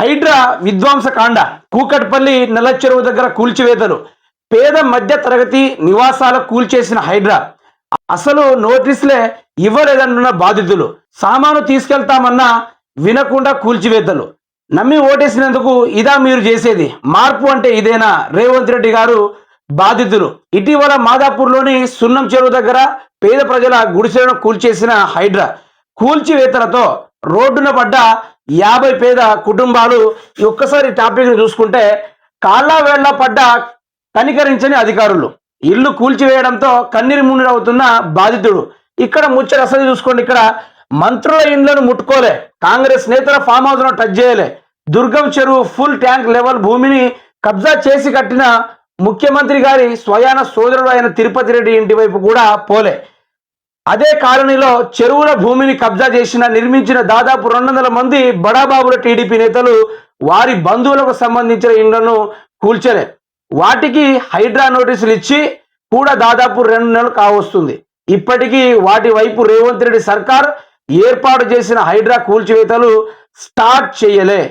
హైడ్రా విధ్వంసకాండ కూకట్పల్లి నెలచెరువు దగ్గర కూల్చివేతలు పేద మధ్య తరగతి నివాసాల కూల్చేసిన హైడ్రా. అసలు నోటీసులే ఇవ్వలేదంటున్న బాధితులు. సామాను తీసుకెళ్తామన్నా వినకుండా కూల్చివేతలు. నమ్మి ఓటేసినందుకు ఇదా మీరు చేసేది. మార్పు అంటే ఇదేనా? రేవంత్ రెడ్డి గారు బాధితులు. ఇటీవల మాదాపూర్లోని సున్నం చెరువు దగ్గర పేద ప్రజల గుడిసెలను కూల్చేసిన హైడ్రా. కూల్చివేతలతో రోడ్డున పడ్డ యాభై పేద కుటుంబాలు ఒక్కసారి టాపిక్ని చూసుకుంటే కాళ్ళ వేళ్ళ పడ్డ కనికరించని అధికారులు. ఇల్లు కూల్చివేయడంతో కన్నీరు మున్నీరవుతున్న బాధితుడు. ఇక్కడ ముచ్చట అసలు చూసుకోండి ఇక్కడ. మంత్రుల ఇండ్లను ముట్టుకోలే. కాంగ్రెస్ నేతల ఫామ్ హౌస్ను టచ్ చేయలే. దుర్గం చెరువు ఫుల్ ట్యాంక్ లెవెల్ భూమిని కబ్జా చేసి కట్టిన ముఖ్యమంత్రి గారి స్వయాన సోదరుడు అయిన తిరుపతి రెడ్డి ఇంటి వైపు కూడా పోలే. అదే కాలనీలో చెరువుల భూమిని కబ్జా చేసిన నిర్మించిన దాదాపు రెండు వందల మంది బడాబాబుల టీడీపీ నేతలు వారి బంధువులకు సంబంధించిన ఇండ్లను కూల్చలే. వాటికి హైడ్రా నోటీసులు ఇచ్చి కూడా దాదాపు రెండు నెలలు కావస్తుంది. ఇప్పటికీ వాటి వైపు రేవంత్ రెడ్డి సర్కార్ ఏర్పాటు చేసిన హైడ్రా కూల్చివేతలు స్టార్ట్ చేయలే.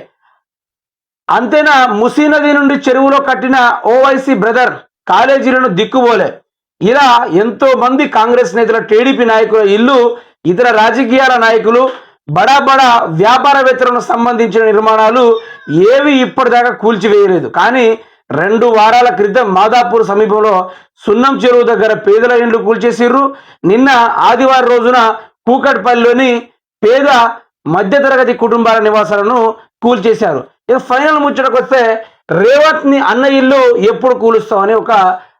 అంతేనా ముసీ నది నుండి చెరువులో కట్టిన ఓవైసీ బ్రదర్ కాలేజీలను దిక్కుపోలే ఇలా ఎంతో మంది కాంగ్రెస్ నేతల టీడీపీ నాయకుల ఇల్లు ఇతర రాజకీయాల నాయకులు బడా బడా వ్యాపారవేత్తలకు సంబంధించిన నిర్మాణాలు ఏవి ఇప్పటిదాకా కూల్చివేయలేదు. కానీ రెండు వారాల క్రితం మాదాపూర్ సమీపంలో సున్నం చెరువు దగ్గర పేదల ఇండ్లు కూల్చేసిర్రు. నిన్న ఆదివారం రోజున కూకట్పల్లిలోని పేద మధ్యతరగతి కుటుంబాల నివాసాలను కూల్చేశారు. ఇక ఫైనల్ ముచ్చటకు వస్తే రేవత్ని అన్న ఇల్లు ఎప్పుడు కూలుస్తామని ఒక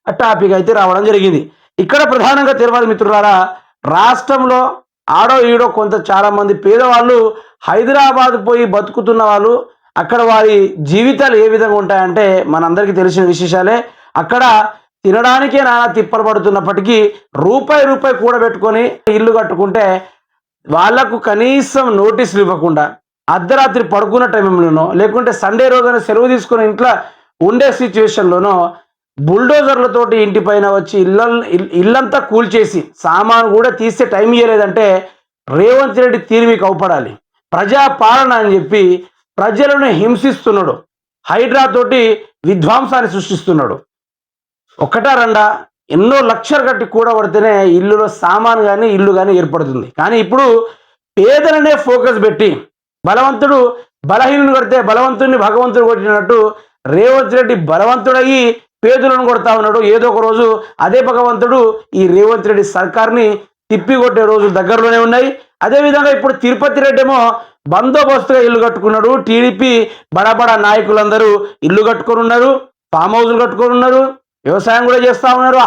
టాపిక్ అయితే రావడం జరిగింది. ఇక్కడ ప్రధానంగా తెలియదు మిత్రులారా రాష్ట్రంలో ఆడో ఈడో కొంత చాలామంది పేదవాళ్ళు హైదరాబాద్ పోయి బతుకుతున్న వాళ్ళు అక్కడ వారి జీవితాలు ఏ విధంగా ఉంటాయంటే మనందరికీ తెలిసిన విశేషాలే. అక్కడ తినడానికే నానా తిప్పలు పడుతున్నప్పటికీ రూపాయి రూపాయి కూడబెట్టుకొని ఇల్లు కట్టుకుంటే వాళ్ళకు కనీసం నోటీసులు ఇవ్వకుండా అర్ధరాత్రి పడుకున్న టైంలోనో లేకుంటే సండే రోజున సెలవు తీసుకుని ఇంట్లో ఉండే సిచ్యువేషన్లోనో బుల్డోజర్లతోటి ఇంటి పైన వచ్చి ఇళ్ళ ఇల్లంతా కూల్చేసి సామాను కూడా తీసే టైం ఇవ్వలేదంటే రేవంత్ రెడ్డి తీరు మీకు అవపడాలి. ప్రజా పాలన అని చెప్పి ప్రజలను హింసిస్తున్నాడు. హైడ్రా తోటి విధ్వంసాన్ని సృష్టిస్తున్నాడు. ఒకటా రెండా ఎన్నో లక్షలు కట్టి కూడా పడితేనే ఇల్లులో సామాను కానీ ఇల్లు కానీ ఏర్పడుతుంది. కానీ ఇప్పుడు పేదలనే ఫోకస్ పెట్టి బలవంతుడు బలహీనుడు కడితే బలవంతుడిని భగవంతుడు కొట్టినట్టు రేవంత్ రెడ్డి బలవంతుడయ్యి పేదలను కొడతా ఉన్నాడు. ఏదో ఒక రోజు అదే భగవంతుడు ఈ రేవంత్ రెడ్డి సర్కార్ని తిప్పికొట్టే రోజు దగ్గరలోనే ఉన్నాయి. అదేవిధంగా ఇప్పుడు తిరుపతి రెడ్డి ఏమో బందోబస్తుగా ఇల్లు కట్టుకున్నాడు. టీడీపీ బడబడ నాయకులందరూ ఇల్లు కట్టుకొని ఉన్నారు ఫామ్ హౌస్లు కట్టుకొని ఉన్నారు వ్యవసాయం కూడా చేస్తూ ఉన్నారు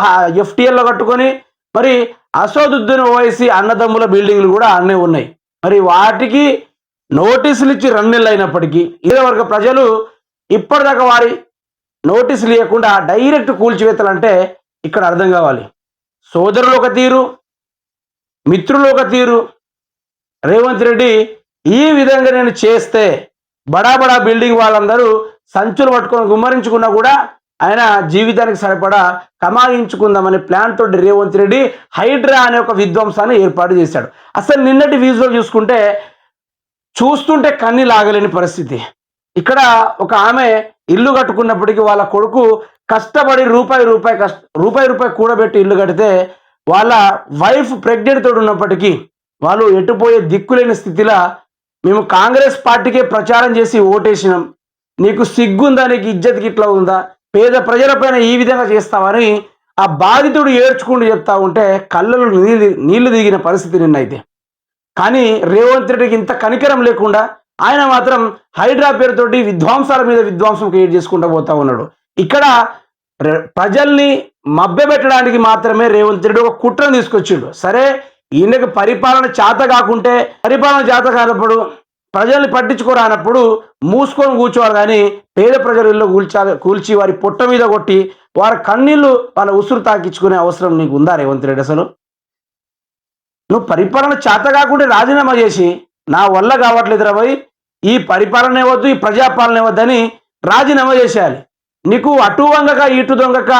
ఎఫ్టీఎల్లో కట్టుకొని. మరి అసోదుద్దీన్ ఓవైసీ అన్నదమ్ముల బిల్డింగ్లు కూడా అన్నీ ఉన్నాయి. మరి వాటికి నోటీసులు ఇచ్చి రెండు నెలలు అయినప్పటికీ ఇదే వరకు ప్రజలు ఇప్పటిదాకా వారి నోటీసులు ఇవ్వకుండా డైరెక్ట్ కూల్చివేతలు అంటే ఇక్కడ అర్థం కావాలి. సోదరులు ఒక తీరు మిత్రులు ఒక తీరు. రేవంత్ రెడ్డి ఈ విధంగా నేను చేస్తే బడా బడా బిల్డింగ్ వాళ్ళందరూ సంచులు పట్టుకొని గుమ్మరించుకున్నా కూడా ఆయన జీవితానికి సరిపడా కమాయించుకుందామనే ప్లాన్ తోటి రేవంత్ రెడ్డి హైడ్రా అనే ఒక విధ్వంసాన్ని ఏర్పాటు చేశాడు. అసలు నిన్నటి విజువల్ చూసుకుంటే చూస్తుంటే కన్ని లాగలేని పరిస్థితి. ఇక్కడ ఒక ఆమె ఇల్లు కట్టుకున్నప్పటికీ వాళ్ళ కొడుకు కష్టపడి రూపాయి రూపాయి కష్ట రూపాయి రూపాయి కూడబెట్టి ఇల్లు కడితే వాళ్ళ వైఫ్ ప్రెగ్నెంట్ తోడు ఉన్నప్పటికీ వాళ్ళు ఎటుపోయే దిక్కులేని స్థితిలో మేము కాంగ్రెస్ పార్టీకే ప్రచారం చేసి ఓటేసినాం. నీకు సిగ్గుందా? నీకు ఇజ్జత్కి ఇట్లా ఉందా? పేద ప్రజలపైన ఈ విధంగా చేస్తామని ఆ బాధితుడు ఏడ్చుకుంటూ చెప్తా ఉంటే కళ్ళలో నీళ్ళు నీళ్ళు దిగిన పరిస్థితి నిన్నైతే. కానీ రేవంత్ రెడ్డికి ఇంత కనికరం లేకుండా ఆయన మాత్రం హైడ్రా పేరుతోటి విధ్వంసాల మీద విధ్వంసం క్రియేట్ చేసుకుంటూ పోతా ఉన్నాడు. ఇక్కడ ప్రజల్ని మభ్యపెట్టడానికి మాత్రమే రేవంత్ రెడ్డి ఒక కుట్రను తీసుకొచ్చిండు. సరే ఈయనకి పరిపాలన చేత కాకుంటే పరిపాలన చేత కానప్పుడు ప్రజల్ని పట్టించుకోరానప్పుడు మూసుకొని కూర్చోవాలి కానీ పేద ప్రజల ఇల్లు కూల్చాలి కూల్చి వారి పొట్ట మీద కొట్టి వారి కన్నీళ్ళు వాళ్ళ ఉసురు తాకించుకునే అవసరం నీకు ఉందా రేవంత్ రెడ్డి అసలు? నువ్వు పరిపాలన చేత కాకుండా రాజీనామా చేసి నా వల్ల కావట్లేదు రాబోయ్ ఈ పరిపాలన వద్దు ఈ ప్రజాపాలన వద్దని రాజీనామా చేసేయాలి. నీకు అటు వంగక ఇటు దొంగక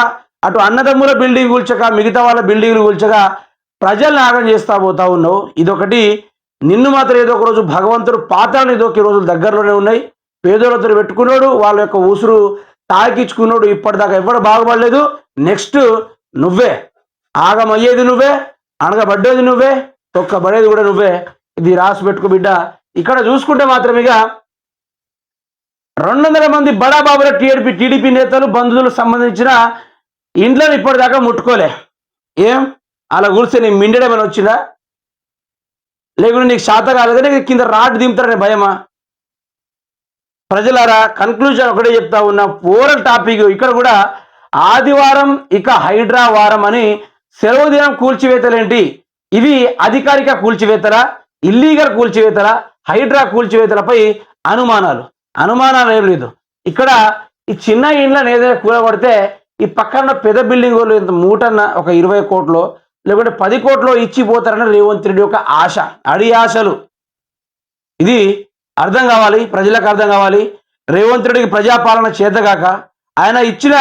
అటు అన్నదమ్ముల బిల్డింగ్ కూల్చక మిగతా వాళ్ళ బిల్డింగ్లు కూల్చక ప్రజల్ని ఆగం చేస్తా పోతా ఉన్నావు. ఇదొకటి. నిన్ను మాత్రం ఏదో ఒక రోజు భగవంతుడు పాతాలను ఏదో ఒక రోజులు దగ్గరలోనే ఉన్నాయి. పేదోళ్ళతో పెట్టుకున్నాడు వాళ్ళ యొక్క ఉసురు తాకించుకున్నాడు ఇప్పటిదాకా ఎవడు బాగుపడలేదు. నెక్స్ట్ నువ్వే. ఆగమయ్యేది నువ్వే అనగబడ్డేది నువ్వే తొక్కబడేది కూడా నువ్వే. ఇది రాసి పెట్టుకో బిడ్డ. ఇక్కడ చూసుకుంటే మాత్రం ఇక రెండు వందల మంది బడాబాబుల టీడీపీ టీడీపీ నేతలు బంధువులకు సంబంధించిన ఇండ్లను ఇప్పటిదాకా ముట్టుకోలే. ఏం? అలా కూర్చొని నీ మిండడమని వచ్చిందా? లేకుంటే నీకు శాత కాలేదా? నీకు కింద రాడ్ దింపుతారనే భయమా? ప్రజలారా కన్క్లూజన్ ఒకటే చెప్తా ఉన్నా. ఓరల్ టాపిక్ ఇక్కడ కూడా ఆదివారం ఇక హైడ్రా వారం అని సెలవు దినం కూల్చివేతలేంటి? ఇవి అధికారిక కూల్చివేతలా? ఇల్లీగల్ కూల్చివేతల హైడ్రా కూల్చివేతలపై అనుమానాలు. అనుమానాలు ఏం లేదు. ఇక్కడ ఈ చిన్న ఇండ్లను ఏదైనా కూలగొడితే ఈ పక్కన పెద్ద బిల్డింగ్ వాళ్ళు ఇంత మూటన్న ఒక ఇరవై కోట్లు లేకుంటే పది కోట్లు ఇచ్చిపోతారని రేవంత్ రెడ్డి యొక్క ఆశ అడి ఆశలు. ఇది అర్థం కావాలి ప్రజలకు అర్థం కావాలి. రేవంత్ రెడ్డికి ప్రజాపాలన చేతగాక ఆయన ఇచ్చిన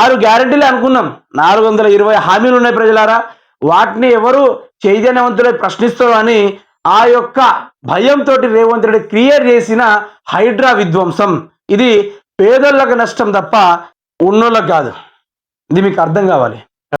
ఆరు గ్యారంటీలే అనుకున్నాం. నాలుగు వందల ఇరవై హామీలు ఉన్నాయి ప్రజలారా. వాటిని ఎవరు చైతన్యవంతులై ప్రశ్నిస్తారు అని ఆ యొక్క భయంతో రేవంత్ రెడ్డి చేసిన హైడ్రా విధ్వంసం. ఇది పేదోళ్ళకు నష్టం తప్ప ఉన్నోళ్ళకి కాదు. ఇది మీకు అర్థం కావాలి.